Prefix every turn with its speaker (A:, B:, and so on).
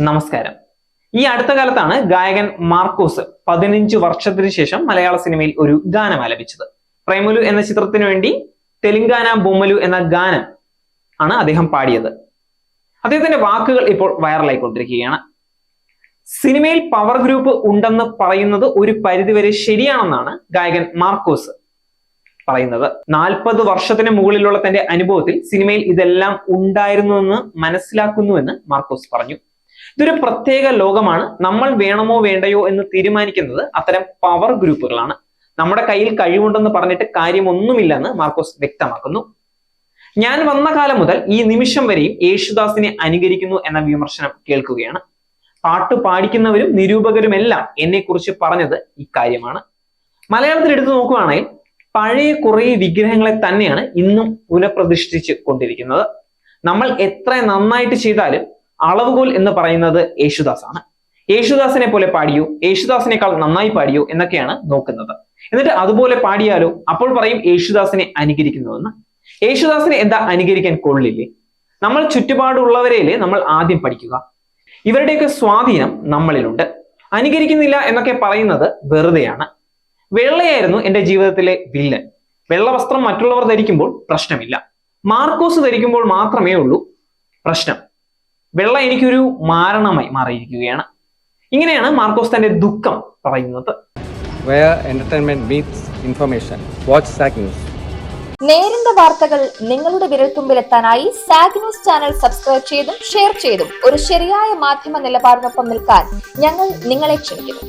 A: നമസ്കാരം. ഈ അടുത്ത കാലത്താണ് ഗായകൻ മാർക്കോസ് പതിനഞ്ച് വർഷത്തിന് ശേഷം മലയാള സിനിമയിൽ ഒരു ഗാനം ആലപിച്ചത്. പ്രേമലു എന്ന ചിത്രത്തിന് വേണ്ടി തെലുങ്കാന ബൊമ്മലു എന്ന ഗാനം ആണ് അദ്ദേഹം പാടിയത്. അദ്ദേഹത്തിന്റെ വാക്കുകൾ ഇപ്പോൾ വൈറലായിക്കൊണ്ടിരിക്കുകയാണ്. സിനിമയിൽ പവർ ഗ്രൂപ്പ് ഉണ്ടെന്ന് പറയുന്നത് ഒരു പരിധിവരെ ശരിയാണെന്നാണ് ഗായകൻ മാർക്കോസ് പറയുന്നത്. നാൽപ്പത് വർഷത്തിന് മുകളിലുള്ള തന്റെ അനുഭവത്തിൽ സിനിമയിൽ ഇതെല്ലാം ഉണ്ടായിരുന്നുവെന്ന് മനസ്സിലാക്കുന്നുവെന്ന് മാർക്കോസ് പറഞ്ഞു. ഇതൊരു പ്രത്യേക ലോകമാണ്. നമ്മൾ വേണമോ വേണ്ടയോ എന്ന് തീരുമാനിക്കുന്നത് അത്തരം പവർ ഗ്രൂപ്പുകളാണ് നമ്മുടെ കയ്യിൽ കഴിവുണ്ടെന്ന് പറഞ്ഞിട്ട് കാര്യമൊന്നുമില്ലെന്ന് മാർക്കോസ് വ്യക്തമാക്കുന്നു. ഞാൻ വന്ന കാലം മുതൽ ഈ നിമിഷം വരെയും യേശുദാസിനെ അനുകരിക്കുന്നു എന്ന വിമർശനം കേൾക്കുകയാണ്. പാട്ട് പാടിക്കുന്നവരും നിരൂപകരുമെല്ലാം എന്നെക്കുറിച്ച് പറഞ്ഞത് ഇക്കാര്യമാണ്. മലയാളത്തിൽ എടുത്തു നോക്കുകയാണെങ്കിൽ പഴയ കുറേ വിഗ്രഹങ്ങളെ തന്നെയാണ് ഇന്നും പുനഃപ്രതിഷ്ഠിച്ച് കൊണ്ടിരിക്കുന്നത്. നമ്മൾ എത്ര നന്നായിട്ട് ചെയ്താലും അളവുകോൽ എന്ന് പറയുന്നത് യേശുദാസ് ആണ് യേശുദാസിനെ പോലെ പാടിയോ യേശുദാസിനേക്കാൾ നന്നായി പാടിയോ എന്നൊക്കെയാണ് നോക്കുന്നത്. എന്നിട്ട് അതുപോലെ പാടിയാലോ? അപ്പോൾ പറയും യേശുദാസിനെ അനുകരിക്കുന്നുവെന്ന് യേശുദാസിനെ എന്താ അനുകരിക്കാൻ കൊള്ളില്ലേ? നമ്മൾ ചുറ്റുപാടുള്ളവരെയല്ലേ നമ്മൾ ആദ്യം പഠിക്കുക. ഇവരുടെയൊക്കെ സ്വാധീനം നമ്മളിലുണ്ട്. അനുകരിക്കുന്നില്ല എന്നൊക്കെ പറയുന്നത് വെറുതെയാണ്. വെള്ളയായിരുന്നു എന്റെ ജീവിതത്തിലെ വില്ലൻ. വെള്ളവസ്ത്രം മറ്റുള്ളവർ ധരിക്കുമ്പോൾ പ്രശ്നമില്ല. മാർക്കോസ് ധരിക്കുമ്പോൾ മാത്രമേ ഉള്ളൂ പ്രശ്നം. വെള്ള എനിക്കൊരു മാരണമായി മാറിയിരിക്കുകയാണ് ഇങ്ങനെയാണ് മാർക്കോസ് തന്റെ ദുഃഖം പറയുന്നത്
B: where entertainment meets information. Watch SAC News.
C: നേരിന്റെ വാർത്തകൾ നിങ്ങളുടെ വിരൽത്തുമ്പിലെത്താനായി സാഗ് ന്യൂസ് ചാനൽ സബ്സ്ക്രൈബ് ചെയ്തും ഷെയർ ചെയ്തും ഒരു ശരിയായ മാധ്യമ നിലപാടിനൊപ്പം നിൽക്കാൻ ഞങ്ങൾ നിങ്ങളെ ക്ഷണിക്കുന്നു